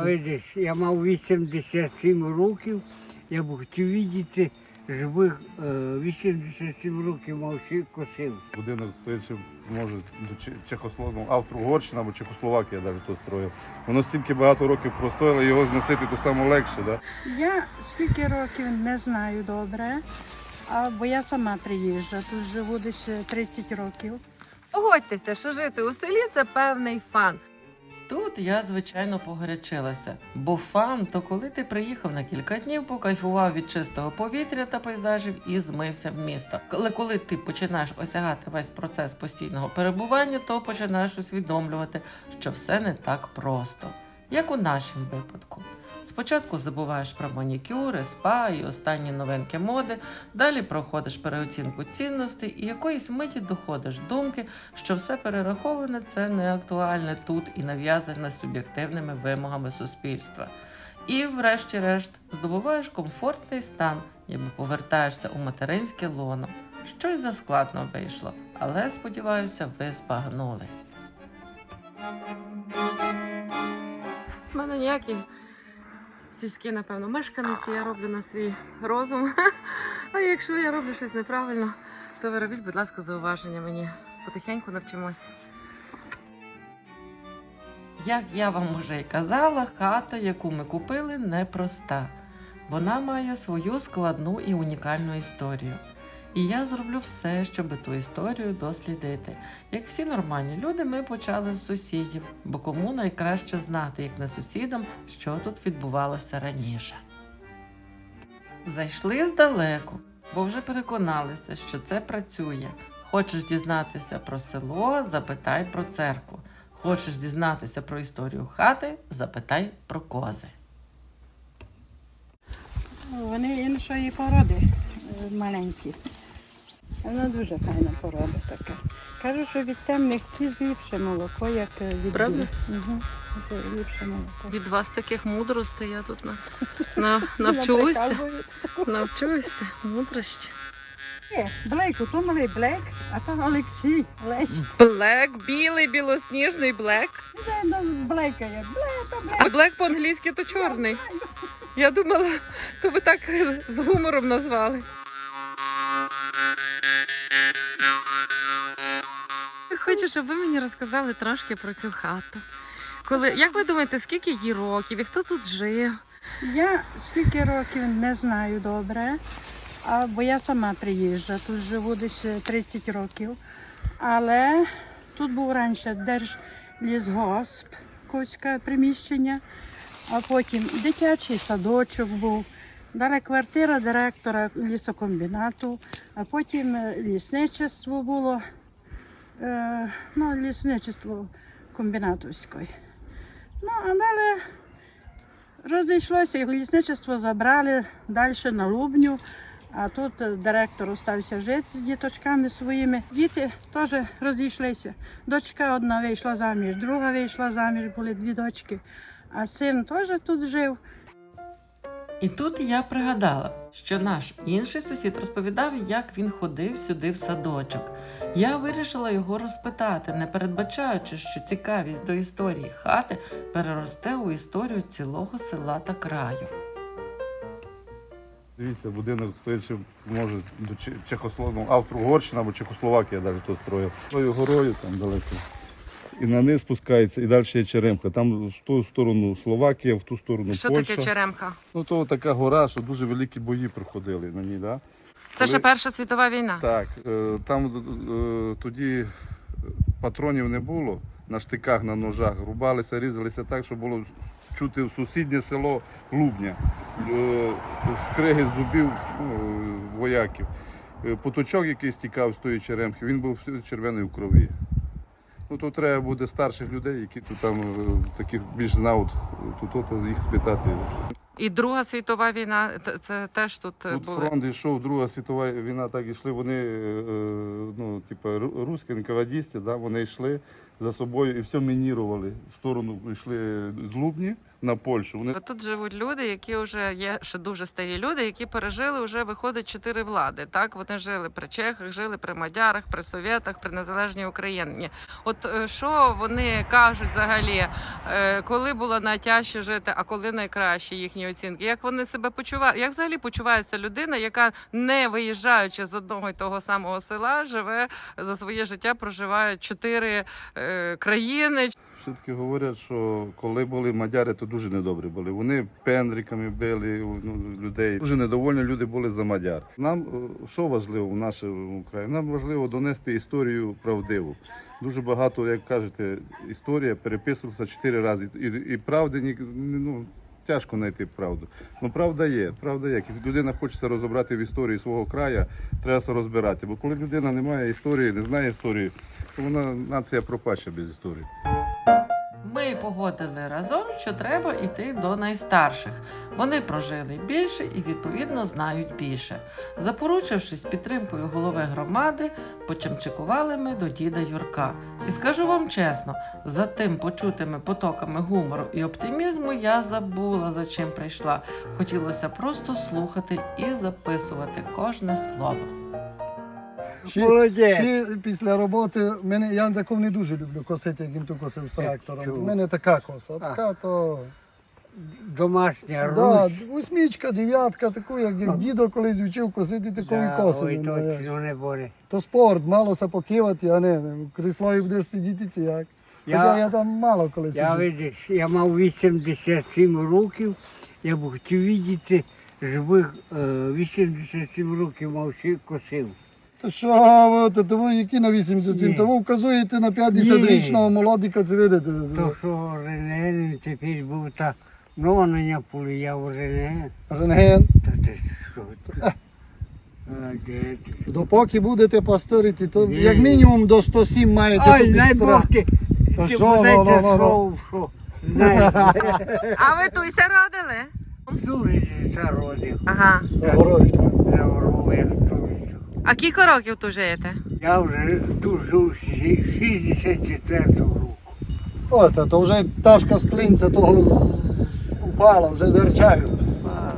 А видиш, я мав 87 років, я б хотів бачити живих е, 87 років мав ще косив. Будинок стоїть, може, до Чехословакії, Австро-Угорщина або Чехословакія навіть то строїв. Воно стільки багато років простояло, його зносити то саме легше. Да? Я скільки років не знаю добре, а, бо я сама приїжджа. Тут живу десь е, 30 років. Погодьтеся, що жити у селі це певний фан. Тут я, звичайно, погорячилася, бо фан то коли ти приїхав на кілька днів, покайфував від чистого повітря та пейзажів і змився в місто. Але коли ти починаєш осягати весь процес постійного перебування, то починаєш усвідомлювати, що все не так просто, як у нашому випадку. Спочатку забуваєш про манікюри, спа і останні новинки моди, далі проходиш переоцінку цінностей і якоїсь миті доходиш думки, що все перераховане це не актуальне тут і нав'язане суб'єктивними вимогами суспільства. І, врешті-решт, здобуваєш комфортний стан, ніби повертаєшся у материнське лоно. Щось заскладно вийшло, але сподіваюся, ви збагнули. В мене ніякий сільський, напевно, мешканець, я роблю на свій розум. А якщо я роблю щось неправильно, то ви робіть, будь ласка, зауваження мені. Потихеньку навчимось. Як я вам уже й казала, хата, яку ми купили, непроста. Вона має свою складну і унікальну історію. І я зроблю все, щоб ту історію дослідити. Як всі нормальні люди, ми почали з сусідів, бо кому найкраще знати, як не сусідам, що тут відбувалося раніше. Зайшли здалеку, бо вже переконалися, що це працює. Хочеш дізнатися про село, запитай про церкву. Хочеш дізнатися про історію хати, запитай про кози. Вони іншої породи маленькі. Вона дуже файна порода така. Кажуть, що від темних кіз ліпше молоко, як е, від Правда? Угу. Ліпше молоко. Від вас таких мудростей я тут на, на, навчуся. Навчуся. Мудрощі. Блейк, то малий Блек, а то Олексій. Блек, білий, білосніжний блек. Ну, Блейка є. Блек. А блек по-англійськи то чорний. Я думала, то ви так з гумором назвали. Хочу, щоб ви мені розказали трошки про цю хату. Коли, як ви думаєте, скільки їй років і хто тут жив? Я скільки років не знаю добре, а, бо я сама приїжджа. Тут живу десь е, 30 років. Але тут був раніше держлісгосп, Ковське приміщення, а потім дитячий садочок був. Далі квартира директора лісокомбінату, а потім е, лісничество було, е, ну, лісничество комбінатовське. Ну, а далі Розійшлося, і лісничество забрали далі на Лубню. А тут директор остався жити з діточками своїми. Діти теж розійшлися. Дочка одна вийшла заміж, друга вийшла заміж, були дві дочки. А син теж тут жив. І тут я пригадала, що наш інший сусід розповідав, як він ходив сюди в садочок. Я вирішила його розпитати, не передбачаючи, що цікавість до історії хати переросте у історію цілого села та краю. Дивіться, будинок стоїть, може, до Че- Чехословакії, Австро-Угорщина або Чехословакія навіть то строїв. Тою горою там далеко. І на низ спускається, і далі є Черемка. Там в ту сторону Словакія, в ту сторону Що Польща. таке черемка? Ну то така гора, що дуже великі бої проходили на ній. Да? Це ще Перша світова війна. Так, е, там е, тоді патронів не було на штиках, на ножах. Рубалися, різалися так, що було чути сусіднє село Лубня, Е, скриги зубів вояків. Е, Поточок, який стікав з тої черемхи, він був червоний в крові. Ну, Тут треба буде старших людей, які тут там е, таких більш знають, тут от, їх спитати. І Друга світова війна, це теж тут, е, Тут були. фронт йшов, Друга світова війна, так йшли. Вони, е, ну, типу, русські, да, вони йшли, за собою і все мінірували. В сторону йшли з Лубні на Польщу. Вони Тут живуть люди, які вже є ще дуже старі люди, які пережили вже виходить чотири влади. Так вони жили при чехах, жили при мадярах, при совєтах, при незалежній Україні. От е, що вони кажуть взагалі, е, коли було найтяжче жити, а коли найкраще їхні оцінки? Як вони себе почувають? Як взагалі почувається людина, яка не виїжджаючи з одного й того самого села, живе за своє життя, проживає чотири е, країни? все-таки говорять, що коли були мадяри, то дуже недобрі були. Вони пендриками били ну, людей. Дуже недовольні люди були за мадяр. Нам е, що важливо в нашому краї? Нам важливо донести історію правдиву. Дуже багато, як кажете, історія переписувалася чотири рази. І, і правди ні, ну, тяжко знайти правду. Ну правда є, правда є. Як людина хочеться розібрати в історії свого краю, треба розбирати. Бо коли людина не має історії, не знає історії, то вона нація пропаща без історії. Ми погодили разом, що треба йти до найстарших. Вони прожили більше і відповідно знають більше. Запоручившись підтримкою голови громади, почимчикували ми до діда Юрка. І скажу вам чесно, за тим почутими потоками гумору і оптимізму я забула, за чим прийшла. Хотілося просто слухати і записувати кожне слово. Ще, Молодець. ще після роботи мене я такого не дуже люблю косити, як він ту косив з трактором. У мене така коса. А така то Домашня да, русь. восьмічка, дев'ятка, таку, як, як дідо колись вчив косити, такої Да, коси. ой, точно не буде. То спорт, мало се покивати, а не в кріслові будеш сидіти чи як. Хоча я Я, там мало коли я, сидів. видиш, я мав 87 років, я б хотів видіти живих е, 87 років мав ще косив. То що ви, то, то ви які на 87? Ні. То ви вказуєте на 50-річного молодика, це видите. То що рентген тепер був та новання полі, я в рентген. Рентген. Та ти що? ти? Молодець. Допоки будете пасторити, то Ні. як мінімум до 107 маєте Ай, страх. Бог ти, Та ти що, ну, будете ну, ну, що, що, знаєш, А ви туйся родили? дуже зародив. Ага. Загорой. Заворов, як туристу. А кілька років тут живете? Я вже тут жив з 64 року. От, а то вже пташка з клинця того упала, вже зерчаю.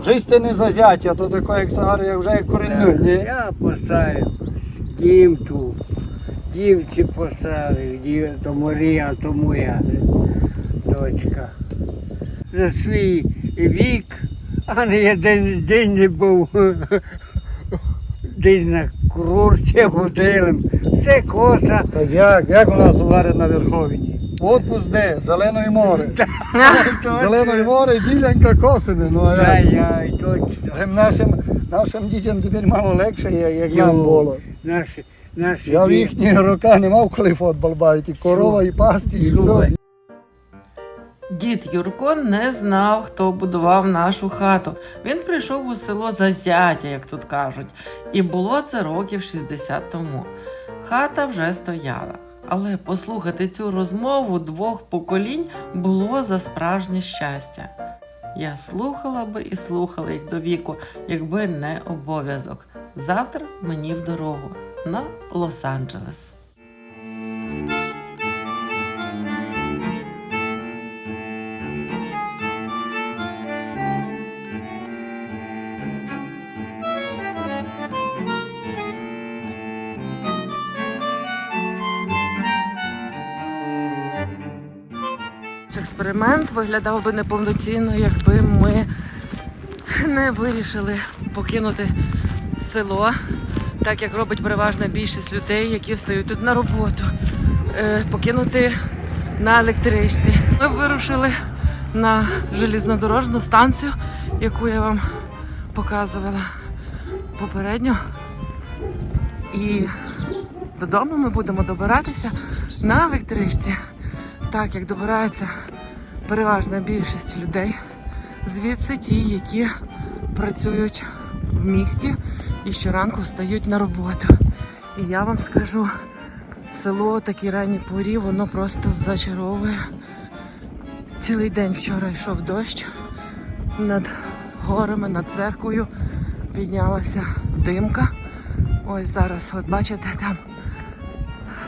Вже сте не зазяття, то таке, як сагари, як вже як кореню, ні? Я поставив дім тут. Дівці поставив, дів, то Марія, то моя дочка. За свій вік, а не я день, день не був десь на курорті готелем. Це коса. Та як, як у нас говорять на Верховіні? Отпуск де? Зеленої море. Зеленої море, ділянка косини. Ну, а як? Ай-яй, точно. Тим Нашим, нашим дітям тепер мало легше, як, як нам було. Наші, наші Я в діти. їхніх роках не мав коли футбол бавити. Корова і пасти, і Слухай, все. Дід Юрко не знав, хто будував нашу хату. Він прийшов у село за зятя, як тут кажуть, і було це років 60 тому. Хата вже стояла. Але послухати цю розмову двох поколінь було за справжнє щастя. Я слухала би і слухала їх до віку, якби не обов'язок. Завтра мені в дорогу на Лос-Анджелес. Експеримент виглядав би неповноцінно, якби ми не вирішили покинути село, так як робить переважна більшість людей, які встають тут на роботу, Е, покинути на електричці. Ми вирушили на железнодорожну станцію, яку я вам показувала попередньо. І додому ми будемо добиратися на електричці так як добирається переважна більшість людей, звідси ті, які працюють в місті і щоранку встають на роботу. І я вам скажу, село о такій ранній порі, воно просто зачаровує. Цілий день вчора йшов дощ над горами, над церквою піднялася димка. Ось зараз, от бачите, там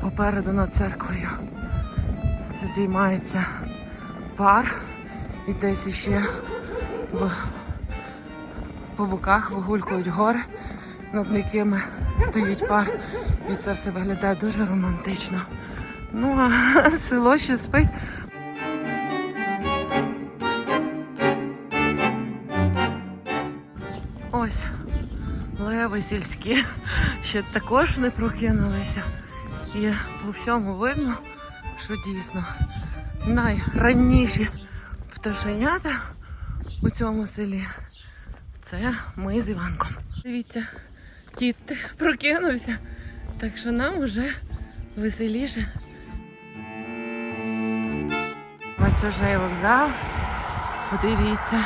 попереду над церквою здіймається пар, і десь іще в, по боках вигулькують гори, над якими стоїть пар. І це все виглядає дуже романтично. Ну а село ще спить. Ось леви сільські ще також не прокинулися. І по всьому видно, що дійсно найранніші пташенята у цьому селі це ми з Іванком. Дивіться, кіт прокинувся, так що нам уже веселіше. Ось уже і вокзал. Подивіться,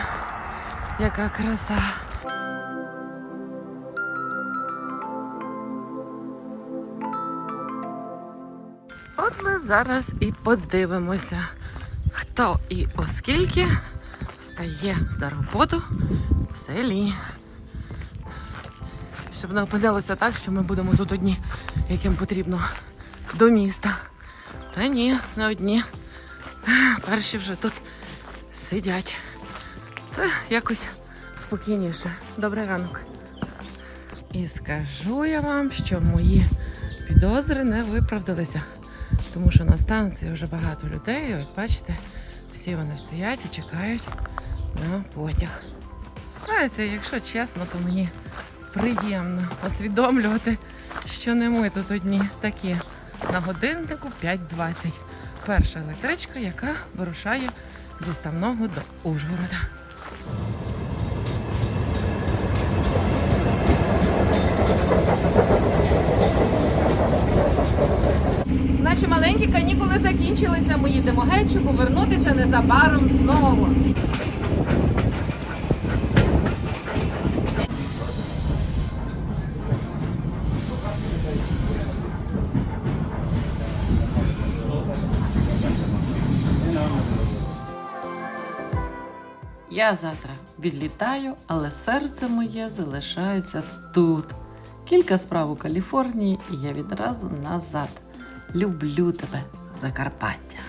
яка краса. Зараз і подивимося, хто і оскільки встає на роботу в селі. Щоб не опинилося так, що ми будемо тут одні, яким потрібно до міста. Та ні, не одні. Перші вже тут сидять. Це якось спокійніше. Добрий ранок. І скажу я вам, що мої підозри не виправдалися. Тому що на станції вже багато людей. І ось бачите, всі вони стоять і чекають на потяг. Знаєте, якщо чесно, то мені приємно усвідомлювати, що не ми тут одні такі. На годиннику 5.20. Перша електричка, яка вирушає зі ставного до Ужгорода. Наші маленькі канікули закінчилися. Ми їдемо геть, повернутися незабаром знову. Я завтра відлітаю, але серце моє залишається тут. Кілька справ у Каліфорнії, і я відразу назад. Люблю тебе, Закарпаття.